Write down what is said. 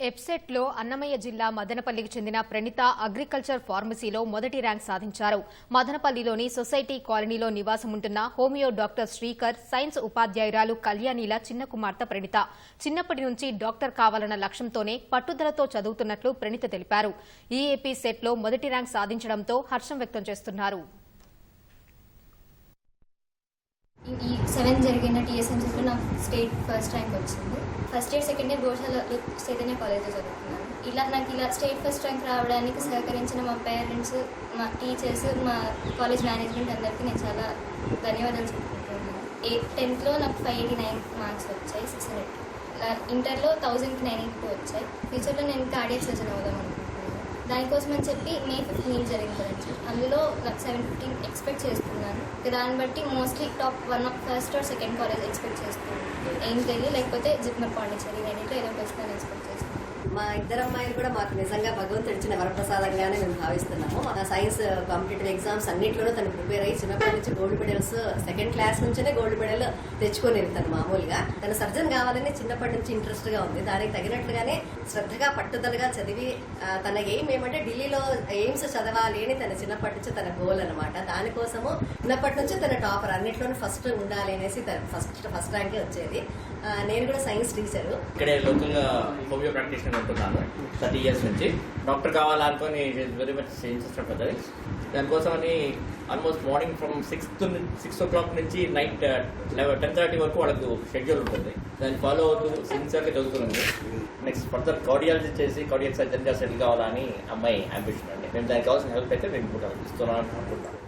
ఎప్సెట్లో అన్నమయ్య జిల్లా మదనపల్లికి చెందిన ప్రణిత అగ్రికల్చర్ ఫార్మసీలో మొదటి ర్యాంక్ సాధించారు. మదనపల్లిలోని సొసైటీ కాలనీలో నివాసం ఉంటున్న హోమియో డాక్టర్ శ్రీకర్ సైన్స్ ఉపాధ్యాయురాలు కళ్యాణిల చిన్న కుమార్తె ప్రణిత. చిన్నప్పటి నుంచి డాక్టర్ కావాలన్న లక్ష్యంతోనే పట్టుదలతో చదువుతున్నట్లు ప్రణిత తెలిపారు. ఈఏపీ సెట్లో మొదటి ర్యాంక్ సాధించడంతో హర్షం వ్యక్తం చేస్తున్నారు. ఈ సెవెన్ జరిగిన టీఎస్ఎంసీలో నాకు స్టేట్ ఫస్ట్ ర్యాంక్ వచ్చింది. First year second year Goshala Chaitanya కాలేజ్లో చదువుతున్నాను ఇలా నాకు ఇలా స్టేట్ ఫస్ట్ ర్యాంక్ రావడానికి సహకరించిన మా పేరెంట్స్ మా టీచర్స్ మా కాలేజ్ మేనేజ్మెంట్ అందరికీ నేను చాలా ధన్యవాదాలు చెప్పుకుంటున్నాను. ఏ టెన్త్లో నాకు ఫైవ్ ఎయిటీ నైన్ మార్క్స్ వచ్చాయి సిక్స్ హండ్రెడ్. ఇంటర్లో థౌజండ్కి నైన్ ఎయిటీ టూ వచ్చాయి. ఫ్యూచర్లో నేను కార్డియక్ సర్జన్ అవుదాం దానికోసం అని చెప్పి మే ఫిఫ్టీన్ జరిగింది కదండి అందులో నాకు సెవెన్ ఫిఫ్టీన్ ఎక్స్పెక్ట్ చేస్తున్నాను దాన్ని బట్టి mostly top one of first or second college expect చేస్తున్నాను ఏం తెలియ లేకపోతే జిప్మర్ పాండిచేరి రెండింటిలో ఏదో ఒక ఎక్స్పెక్ట్ చేస్తున్నాను మా ఇద్దరు అమ్మాయిలు కూడా మాకు నిజంగా భగవంతుడు ఇచ్చిన వరప్రసాదంగానే మేము భావిస్తున్నాము. ఆ సైన్స్ కాంపిటేటివ్ ఎగ్జామ్స్ అన్నింటిలోనూ తను ప్రిపేర్ అయ్యి చిన్నప్పటి నుంచి గోల్డ్ మెడల్స్ సెకండ్ క్లాస్ నుంచే గోల్డ్ మెడల్ తెచ్చుకొని తను మామూలుగా. తన సర్జన్ కావాలని చిన్నప్పటి నుంచి ఇంట్రెస్ట్గా ఉంది. దానికి తగినట్లుగానే శ్రద్ధగా పట్టుదలగా చదివి తన ఎయిమ్ ఏమంటే ఢిల్లీలో ఎయిమ్స్ చదవాలి అని తన చిన్నప్పటి నుంచి తన గోల్ అనమాట దానికోసము చిన్నప్పటి నుంచి తన టాపర్ అన్నిట్లోనూ ఫస్ట్ ఉండాలి అనేసి తన ఫస్ట్ ఫస్ట్ ర్యాంకే వచ్చేది. నేను కూడా సైన్స్ టీచరు. ఇక్కడ లోకల్ హోమియో ప్రాక్టీషనర్ ఉంటున్నాను. థర్టీ ఇయర్స్ నుంచి. డాక్టర్ కావాలనుకొని వెరీ మచ్ ఇంట్రెస్టెడ్ దానికోసం దానికోసమని almost morning from sixth six o'clock నుంచి నైట్ లెవెన్ టెన్ థర్టీ వరకు వాళ్ళకు షెడ్యూల్ ఉంటుంది. దాన్ని ఫాలో అవుతూ సిన్సియర్గా చదువుతుంది నెక్స్ట్ ఫర్దర్ కార్డియాలజీ చేసి కార్డియక్ సర్జన్గా సెటిల్ కావాలని అమ్మాయి అంబిషన్ అండి. మేము దానికి కావాల్సిన హెల్ప్ అయితే మేము కూడా ఇస్తున్నాం అనుకుంటున్నాను